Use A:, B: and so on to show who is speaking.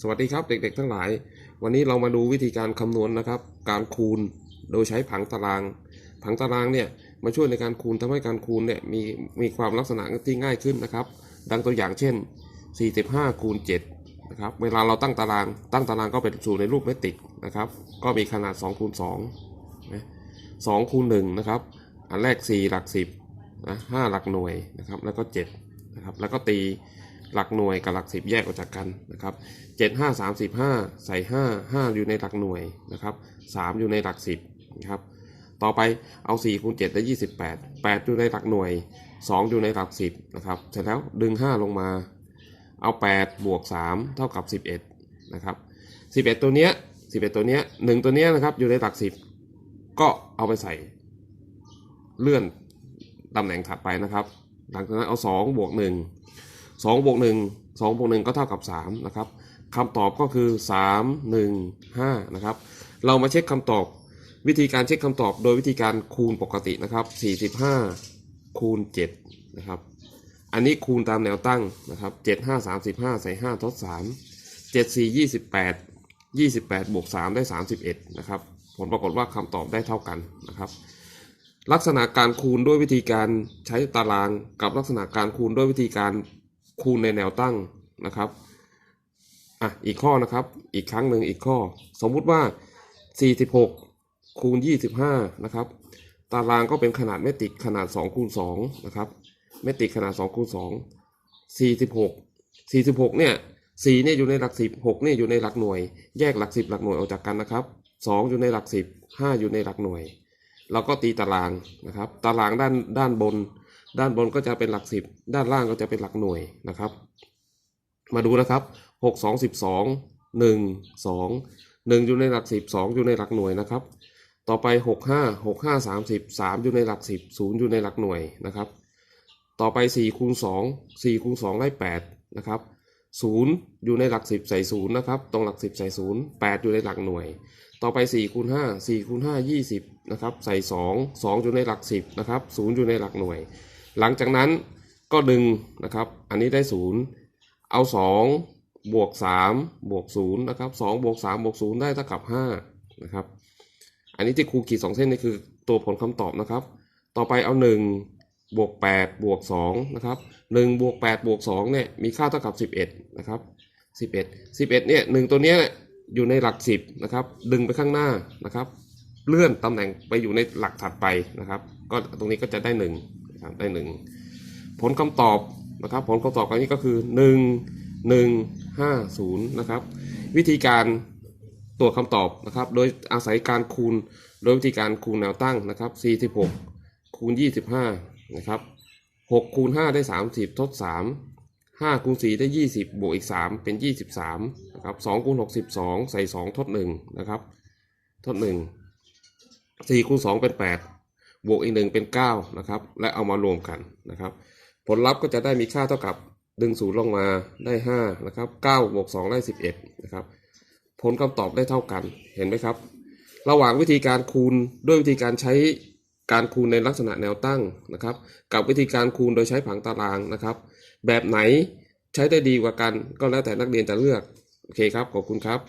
A: สวัสดีครับเด็กๆ ทั้งหลาย วันนี้เรามาดูวิธีการคำนวณนะครับ การคูณโดยใช้ผังตาราง ผังตารางเนี่ยมาช่วยในการคูณทำให้การคูณเนี่ยมีมีความลักษณะที่ง่ายขึ้นนะครับ ดังตัวอย่างเช่น 45คูณ7นะครับเวลาเราตั้งตาราง ตั้งตารางก็เป็นสูตรในรูปเมตริกนะครับ ก็มีขนาด2คูณ2นะ2คูณ1นะครับอันแรก 4 หลัก 10นะ5หลักหน่วยนะครับแล้วก็7นะครับแล้วก็ตี หลักหน่วยกับหลัก10แยกออกจากกันนะครับ7 5 35ใส่5 5อยู่ในหลักหน่วยนะครับ3อยู่ในหลัก10นะครับต่อไปเอา4คูณ7ได้ 28 8 อยู่ในหลักหน่วย 2 อยู่ในหลัก 10นะครับเสร็จแล้วดึง 5 ลงมา เอา 8 บวก 3 เท่ากับ 11นะครับ11 ตัวเนี้ย11 ตัวเนี้ย1ตัวเนี้ยนะครับอยู่ในหลัก 10 ก็เอาไปใส่เลื่อนตำแหน่งถัดไปนะครับ หลังจากนั้นเอา 2 บวก 1 2บวก1 2บวก1ก็เท่ากับ3นะครับคำตอบก็คือ 3 1 5นะครับเรามาเช็คคำตอบวิธีการเช็คคำตอบโดยวิธีการคูณปกตินะครับ 45 คูณ7นะครับอันนี้คูณตามแนวตั้งนะครับ 7 5 35 ใส่ 5 ทด 3 7 4 28 28 บวก 3 ได้ 31 นะครับ ผลปรากฏว่าคำตอบได้เท่ากันนะครับ ลักษณะการคูณด้วยวิธีการใช้ตารางกับลักษณะการคูณด้วยวิธีการ คูณในแนวตั้งนะครับอะอีกข้อนะครับอีกครั้งหนึ่งอีกข้อ สมมุติว่า 46 คูณ 25 นะครับ ตารางก็เป็นขนาดเมตริกขนาด 2 คูณ 2 นะครับ เมตริกขนาด 2 คูณ 2 46 46 เนี่ย4เนี่ยอยู่ในหลัก10 6เนี่ยอยู่ในหลักหน่วย แยกหลัก10หลักหน่วยออกจากกันนะครับ2อยู่ในหลัก10 5อยู่ในหลักหน่วย เราก็ตีตารางนะครับ ตารางด้านด้านบน ด้านบนก็จะเป็นหลัก10ด้านล่างก็จะเป็นหลักหน่วยนะครับ มาดูนะครับ6 2 12 1 2 1อยู่ในหลัก10 2อยู่ในหลักหน่วยนะครับ ต่อไป6 5 6 5 30 3อยู่ในหลัก10 0อยู่ในหลักหน่วยนะครับ ต่อไป4คูณ2 4คูณ2ได้8นะครับ0อยู่ในหลัก10ใส่0นะครับ ตรงหลัก10ใส่0 8อยู่ในหลักหน่วย ต่อไป4คูณ5 4คูณ5 20นะครับ ใส่2 2อยู่ในหลัก10นะครับ0อยู่ในหลักหน่วย หลังจากนั้นก็ดึงนะครับ อันนี้ได้0เอา2บวก3บวก0นะครับ2บวก3บวก0ได้เท่ากับ5นะครับ อันนี้ที่ครูขีด2เส้นนี่คือตัวผลคำตอบนะครับ ต่อไปเอา1บวก8บวก2นะครับ1บวก8บวก2เนี่ยมีค่าเท่ากับ11นะครับ11 11เนี่ยหนึ่งตัวเนี้ยอยู่ในหลัก10นะครับดึงไปข้างหน้านะครับ เลื่อนตำแหน่งไปอยู่ในหลักถัดไปนะครับ ก็ตรงนี้ก็จะได้1นะครับได้ 1 ผลคำตอบนะครับ ผลคำตอบครั้งนี้ก็คือ 1 1 5 0นะครับ วิธีการตรวจคำตอบนะครับ โดยอาศัยการคูณโดยวิธีการคูณแนวตั้งนะครับ 46 คูณ 25 นะครับ 6 คูณ 5 ได้ 30 ทด 3 5คูณ4ได้ 20 บวกอีก 3 เป็น 23 นะครับ2คูณ6 12 ใส่ 2 ทด 1 นะครับ ทด 1 4คูณ2เป็น 8 บวกอีก1เป็น 9 นะครับ และเอามารวมกันนะครับ ผลลัพธ์ก็จะได้มีค่าเท่ากับดึงศูนย์ลงมาได้5นะครับ9บวก2ได้ 11นะครับผลคำตอบได้เท่ากันเห็นไหมครับ ระหว่างวิธีการคูณด้วยวิธีการใช้การคูณในลักษณะแนวตั้งนะครับ กับวิธีการคูณโดยใช้ผังตารางนะครับ แบบไหนใช้ได้ดีกว่ากันก็แล้วแต่นักเรียนจะเลือก โอเคครับ ขอบคุณครับ